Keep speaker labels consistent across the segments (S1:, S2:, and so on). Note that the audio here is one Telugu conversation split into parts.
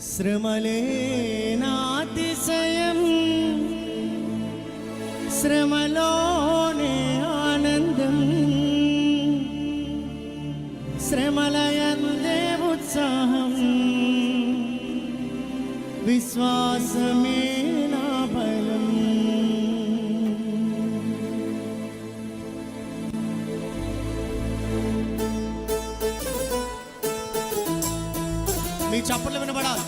S1: శ్రమలే నాతిశయం శ్రమలోనే ఆనందం. శ్రమలయందే ఉత్సాహం. విశ్వాసమే మీ చప్పట్లు వినబడాలి.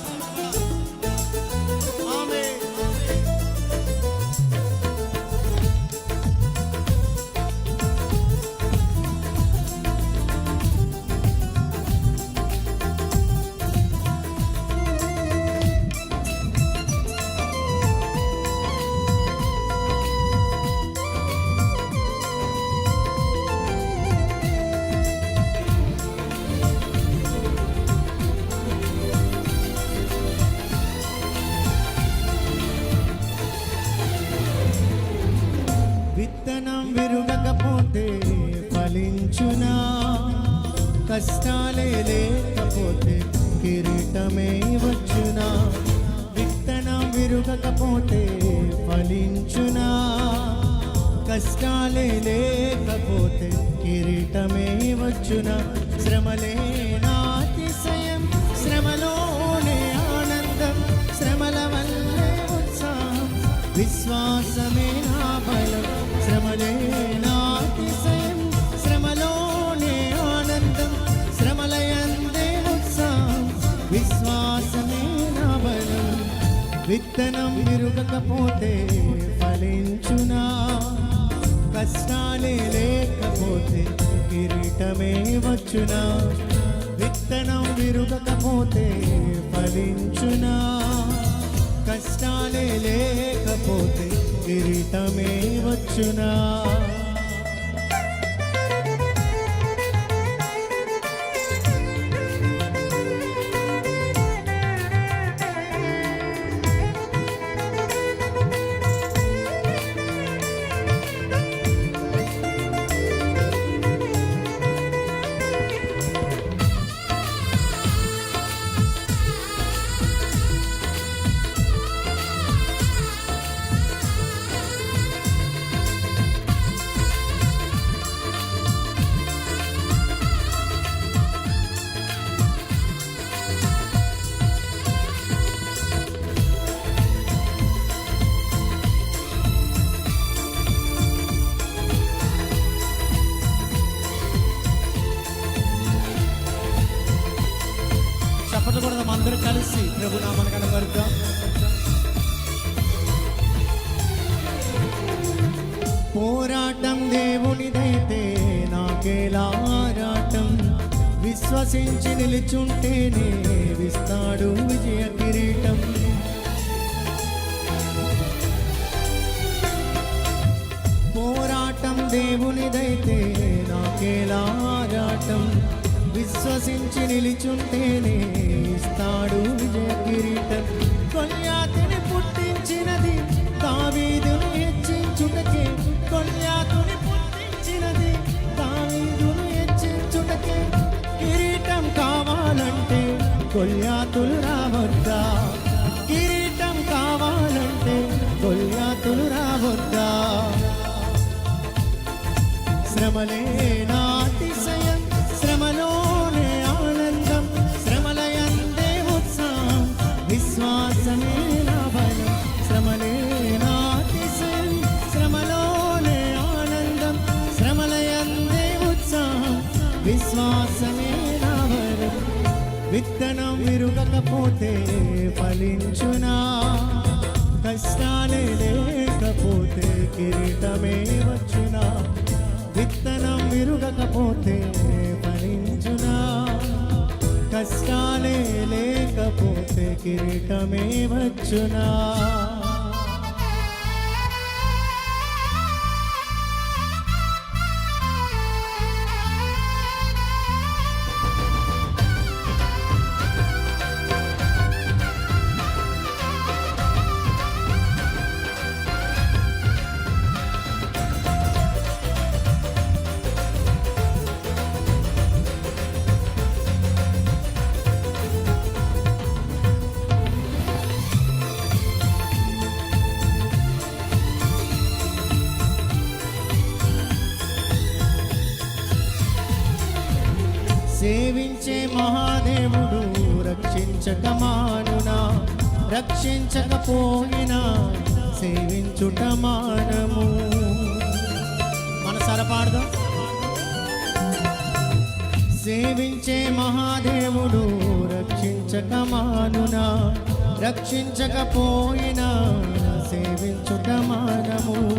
S1: కష్టాలే లేకపోతే కిరీటమే వచ్చునా? విత్తనం విరుగకపోతే ఫలించునా? కష్టాలే లేకపోతే కిరీటమే వచ్చునా? శ్రమలేన విత్తనం విరుగకపోతే ఫలించునా? కష్టాలే లేకపోతే కిరీటమే వచ్చునా? విత్తనం విరుగకపోతే ఫలించునా? కష్టాలే లేకపోతే కిరీటమే వచ్చునా? పోరాటం దేవునిదైతే నాకేలా ఆరాటం? విశ్వసించి నిలుచుంటేనే విస్తాడు విజయ కిరీటం. పోరాటం దేవునిదైతే నాకేలా ఆరాటం? విశ్వసించి నిలుచుంటేనే ఇస్తాడు విజయ కిరీటం. కొల్యాతులు రావద్దా కిరీటం కావాలంటే కొల్యాతులు రావద్దా శ్రమలే నాతిశయం శ్రమలోనే ఆనందం శ్రమలయందే ఉత్సాహం విశ్వాసమే విత్తనం ఫలించునా? కష్టాలే లేకపోతే కిరీటమే వచ్చునా? విత్తనం విరుగకపోతే ఫలించునా? కష్టాలే లేకపోతే కిరీటమే వచ్చునా? సేవించే మహాదేవుడు రక్షించక మానునా రక్షించకపోయినా సేవించుట మానము. మన పాడదాం. సేవించే మహాదేవుడు రక్షించక మానునా రక్షించకపోయినా సేవించుట మానము.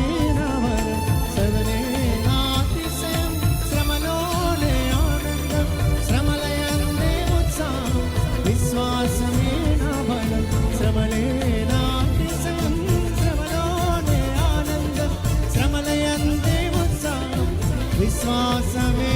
S1: വിശ്വാസമേ